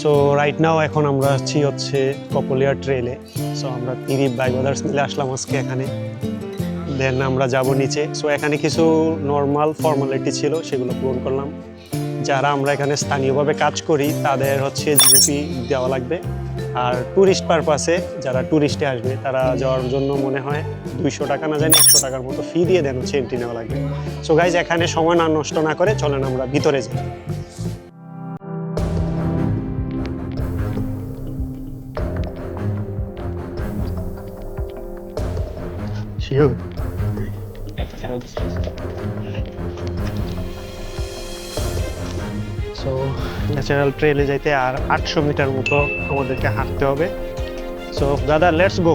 So right now এখন আমরা আছি হচ্ছে কপলিয়া ট্রেলে সো আমরা তিরি বাই ব্রাদার্স মিলে আসলাম আজকে এখানে। দেন আমরা যাব নিচে। সো এখানে কিছু নর্মাল ফর্মালিটি ছিল, সেগুলো পূরণ করলাম। যারা আমরা এখানে স্থানীয়ভাবে কাজ করি, তাদের হচ্ছে জিপি দেওয়া লাগবে। আর ট্যুরিস্ট পারপাসে যারা ট্যুরিস্টে আসবে, তারা যাওয়ার জন্য মনে হয় দুইশো টাকা, না জানি একশো টাকার মতো ফি দিয়ে দেন হচ্ছে এন্ট্রি নেওয়া লাগবে। সো গাইজ এখানে সময় না নষ্ট না করে চলেন আমরা ভিতরে যাই। Sure. সো ন্যাচারাল ট্রেলে যাইতে আর আটশো মিটার মতো আমাদেরকে হাঁটতে হবে। সো দাদা লেটস গো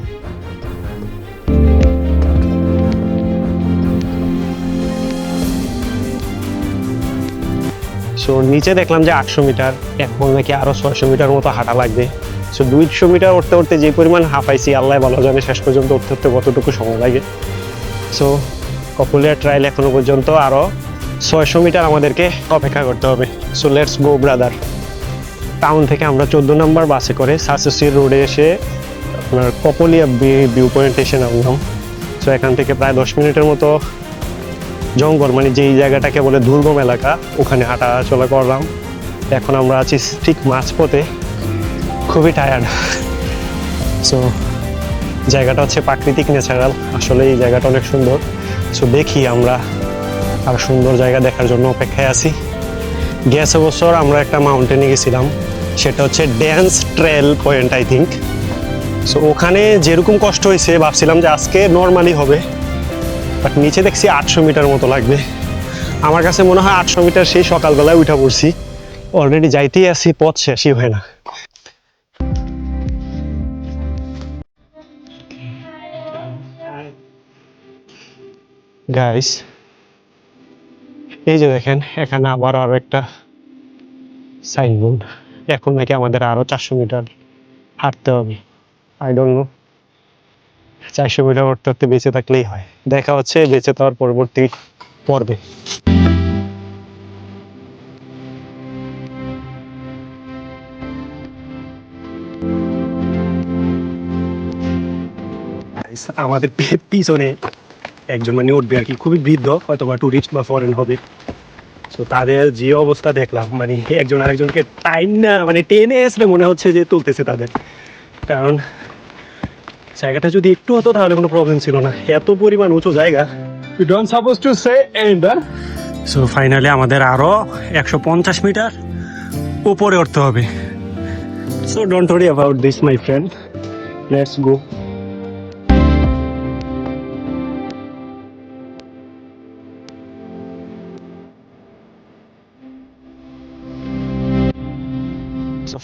সো নিচে দেখলাম যে আটশো মিটার, এখন নাকি আরও ছয়শো মিটার মতো হাঁটা লাগবে। সো দুইশো মিটার উঠতে উঠতে যে পরিমাণ হাঁপাইছি আল্লাহ ভালো জানে শেষ পর্যন্ত উঠতে উঠতে কতটুকু সময় লাগে। সো কপুলিয়া ট্রায়াল এখনও পর্যন্ত আরও ছয়শো মিটার আমাদেরকে অপেক্ষা করতে হবে। So let's go brother town থেকে আমরা চোদ্দ নম্বর বাসে করে সাসেসি রোডে এসে আপনার কপলিয়া ভিউ পয়েন্ট এসে নামলাম। সো এখান থেকে প্রায় দশ মিনিটের মতো জঙ্গল মানে যেই জায়গাটাকে বলে দুর্গম এলাকা, ওখানে হাঁটা চলা করলাম। এখন আমরা আছি ঠিক মাঝপথে। খুবই টায়ার্ড সো জায়গাটা হচ্ছে প্রাকৃতিক ন্যাচারাল আসলে এই জায়গাটা অনেক সুন্দর। সো দেখি আমরা আর সুন্দর জায়গা দেখার জন্য অপেক্ষায় আছি। গেছে বছর আমরা একটা মাউন্টেনে গেছিলাম। সেটা হচ্ছে dance trail point I think so ওখানে যেরকম কষ্ট হয়েছে, ভাবছিলাম যে আজকে নর্মালি হবে। বাট নিচে দেখছি আটশো মিটার মতো লাগবে। আমার কাছে মনে হয় আটশো মিটার সেই সকালবেলায় উঠা পড়ছি। অলরেডি যাইতেই আছি পথ শেষই হয় না। গাইস এই যে দেখেন, এখানে আবার আরও একটা সাইনবোর্ড এখন নাকি আমাদের আরও চারশো মিটার হাঁটতে হবে। আই ডোন্ট নো চারশো মিটার উঠতে উঠতে বেঁচে থাকলেই হয়। দেখা হচ্ছে বেঁচে থাকার পরবর্তী পর্বে। আমাদের পিছনে একজন মানে উঠবে আর কি। খুবই বৃদ্ধ হয়তো বা টুরিস্ট বা ফরেন হবে। তো তাদের যে অবস্থা দেখলাম মানে একজন আরেকজনকে টাইম না মানে টেনে আসলে মনে হচ্ছে যে তুলতেছে তাদের। কারণ জায়গাটা যদি একটু হতো তাহলে কোনো প্রবলেম ছিল না। এত পরিমাণ উঁচু জায়গা। You don't suppose to end, huh? So finally আমাদের আরও একশো পঞ্চাশ মিটার উপরে উঠতে হবে। So don't worry about this my friend let's go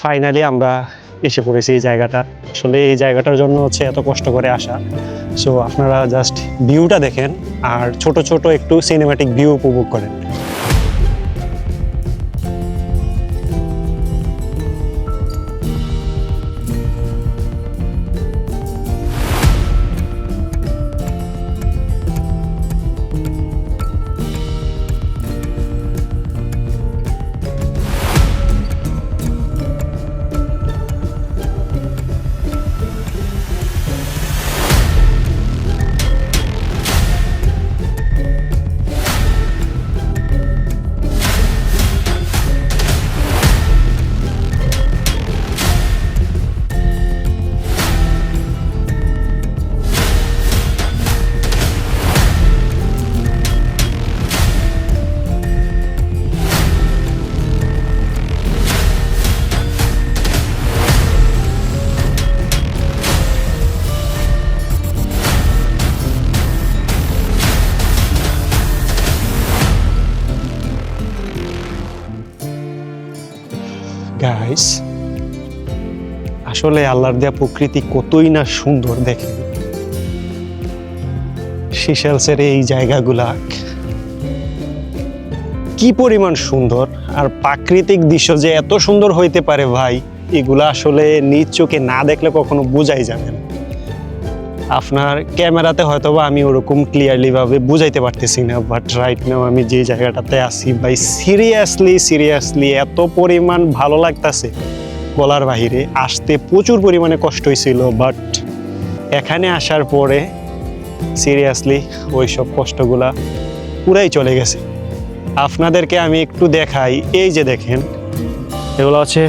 finally আমরা এসে পড়েছি এই জায়গাটা। আসলে এই জায়গাটার জন্য হচ্ছে এত কষ্ট করে আসা। সো আপনারা জাস্ট ভিউটা দেখেন আর ছোট ছোট একটু সিনেমাটিক ভিউ উপভোগ করেন। গাইস আসলে আল্লাহর দেয়া প্রকৃতি কতই না সুন্দর দেখেন। সিশেলসের এই জায়গাগুলা কি পরিমাণ সুন্দর, আর প্রাকৃতিক দৃশ্য যে এত সুন্দর হইতে পারে ভাই, এগুলা আসলে নিজ চোখে না দেখলে কখনো বোঝাই যাবে না। আপনার ক্যামেরাতে হয়তো বা আমি ওরকম ক্লিয়ারলিভাবে বুঝাইতে পারতেছি না বাট রাইট নাও আমি যে জায়গাটাতে আসি ভাই সিরিয়াসলি সিরিয়াসলি এত পরিমাণ ভালো লাগতাছে। বলার বাহিরে আসতে প্রচুর পরিমাণে কষ্ট হয়েছিল বাট এখানে আসার পরে সিরিয়াসলি ওই সব কষ্টগুলা পুরাই চলে গেছে। আপনাদেরকে আমি একটু দেখাই, এই যে দেখেন, এগুলো হচ্ছে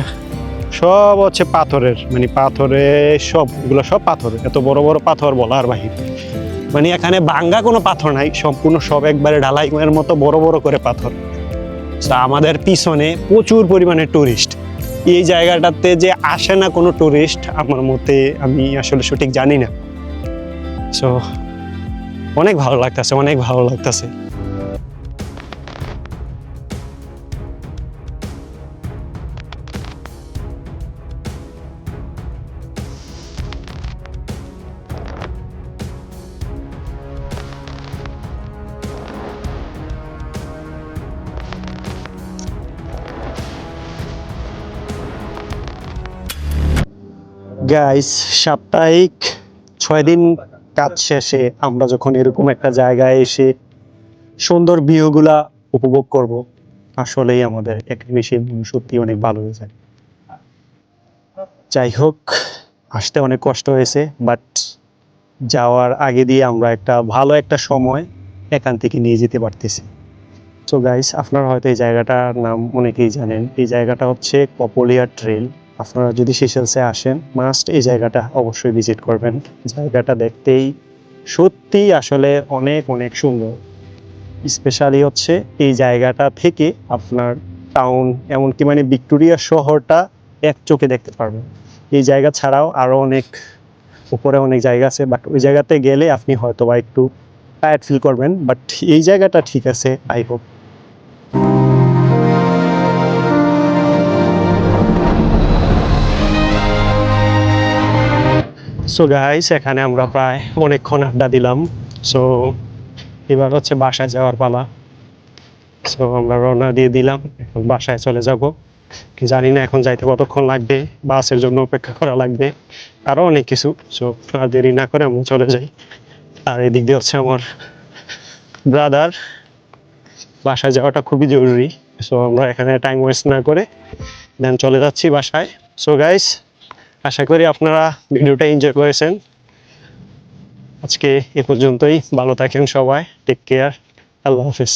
সব হচ্ছে পাথরের মানে পাথরে সব, এগুলো সব পাথর। এত বড় বড় পাথর বলার বাহির। মানে এখানে ভাঙ্গা কোনো পাথর নাই, সম্পূর্ণ সব একবারে ঢালাইয়ের মতো বড় বড় করে পাথর। তো আমাদের পিছনে প্রচুর পরিমাণে টুরিস্ট এই জায়গাটাতে যে আসে না কোনো টুরিস্ট আমার মতে আমি আসলে সঠিক জানি না। সো অনেক ভালো লাগতেছে, অনেক ভালো লাগতেছে। গাইস সাপ্তাহিক ছয় দিন কাজ শেষে আমরা যখন এরকম একটা জায়গায় এসে সুন্দর ভিউগুলা উপভোগ করব, আসলেই আমাদের সত্যি অনেক ভালো হয়ে যায়। যাই হোক, আসতে অনেক কষ্ট হয়েছে বাট যাওয়ার আগে দিয়ে আমরা একটা ভালো একটা সময় এখান থেকে নিয়ে যেতে পারতেছি। তো গাইস আপনারা হয়তো এই জায়গাটার নাম অনেকেই জানেন। এই জায়গাটা হচ্ছে কপোলিয়া ট্রেল। আপনারা যদি সিশেলসে আসেন মাস্ট এই জায়গাটা অবশ্যই ভিজিট করবেন। জায়গাটা দেখতেই সত্যি আসলে অনেক অনেক সুন্দর। স্পেশালি হচ্ছে এই জায়গাটা থেকে আপনার টাউন এমনকি মানে ভিক্টোরিয়া শহরটা এক চোখে দেখতে পারবেন। এই জায়গা ছাড়াও আরও অনেক, উপরে অনেক জায়গা আছে বাট ওই জায়গাতে গেলে আপনি হয়তো বা একটু টায়ার্ড ফিল করবেন। বাট এই জায়গাটা ঠিক আছে আই হোপ সো গাইস এখানে আমরা প্রায় অনেকক্ষণ আড্ডা দিলাম। সো এবার হচ্ছে বাসায় যাওয়ার পালা। সো আমরা রওনা দিয়ে দিলাম। এখন বাসায় চলে যাব। জানি না এখন যাইতে কতক্ষণ লাগবে। বাসের জন্য অপেক্ষা করা লাগবে। আরও অনেক কিছু। সো আর দেরি না করে আমি চলে যাই। আর এদিক দিয়ে হচ্ছে আমার ব্রাদার বাসায় যাওয়াটা খুবই জরুরি। সো আমরা এখানে টাইম ওয়েস্ট না করে দেন চলে যাচ্ছি বাসায়। সো গাইস আশা করি আপনারা ভিডিওটা এনজয় করেছেন। আজকে এ পর্যন্তই। ভালো থাকেন সবাই। টেক কেয়ার আল্লাহ হাফিজ।